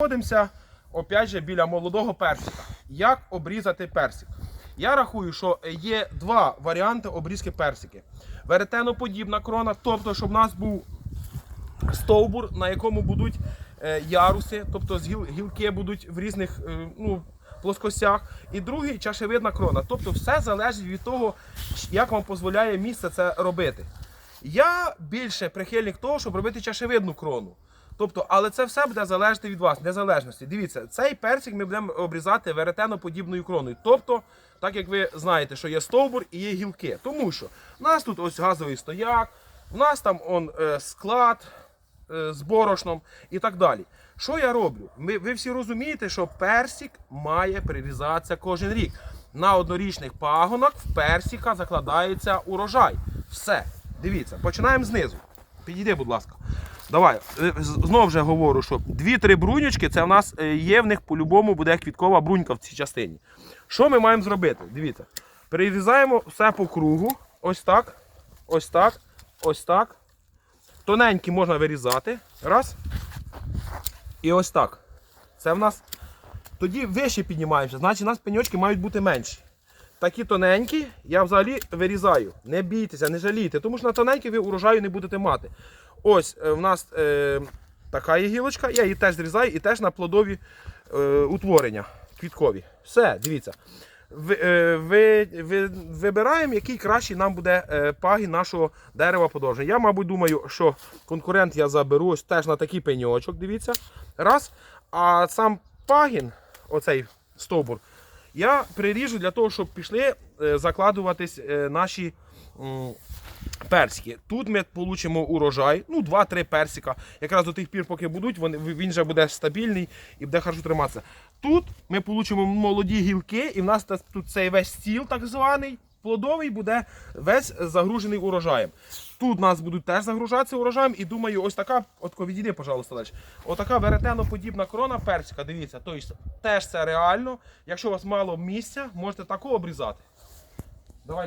Знаходимося опять же біля молодого персика. Як обрізати персик? Я рахую, що є два варіанти обрізки персики. Веретеноподібна крона, тобто, щоб у нас був стовбур, на якому будуть е, яруси, тобто гілки будуть в різних е, ну, плоскостях. І другий чашевидна крона. Тобто все залежить від того, як вам дозволяє місце це робити. Я більше прихильник того, щоб робити чашевидну крону. Тобто, але це все буде залежати від вас, незалежності. Дивіться, цей персик ми будемо обрізати веретено-подібною кроною. Тобто, так як ви знаєте, що є стовбур і є гілки. Тому що в нас тут ось газовий стояк, в нас там он, е, склад е, з борошном і так далі. Що я роблю? Ми, ви всі розумієте, що персик має прирізатися кожен рік. На однорічних пагонах в персика закладається урожай. Все. Дивіться, починаємо знизу. Підійди, будь ласка. Давай, е, з- знов вже говорю, що дві-три брунючки, це в нас е, є в них по-любому буде квіткова брунька в цій частині. Що ми маємо зробити? Дивіться. Перерізаємо все по кругу. Ось так. Ось так. Ось так. Тоненькі можна вирізати. Раз. І ось так. Це в нас. Тоді вище піднімаємося, значить у нас пеньочки мають бути менші. Такі тоненькі я взагалі вирізаю. Не бійтеся, не жалійте, тому що на тоненькі ви урожаю не будете мати. Ось е, в нас е, така є гілочка, я її теж зрізаю і теж на плодові е, утворення квіткові. Все, дивіться. Ви, е, ви, ви, вибираємо, який кращий нам буде е, пагін нашого дерева подовження. Я, мабуть, думаю, що конкурент я заберу ось теж на такий пеньочок, дивіться. Раз. А сам пагін, оцей стовбур, я приріжу для того, щоб пішли е, закладуватись е, наші персики. Тут ми отримаємо урожай, ну 2-3 персика. Якраз до тих пір, поки будуть, він вже буде стабільний і буде хорошо триматися. Тут ми отримаємо молоді гілки, і в нас тут цей весь стіл, так званий, плодовий, буде весь загружений урожаєм. Тут нас будуть теж загружатися урожаєм, і думаю, ось така, от відійди, пожалуйста, далі. Отака веретено-подібна крона персика, дивіться, тобто теж це реально. Якщо у вас мало місця, можете таку обрізати.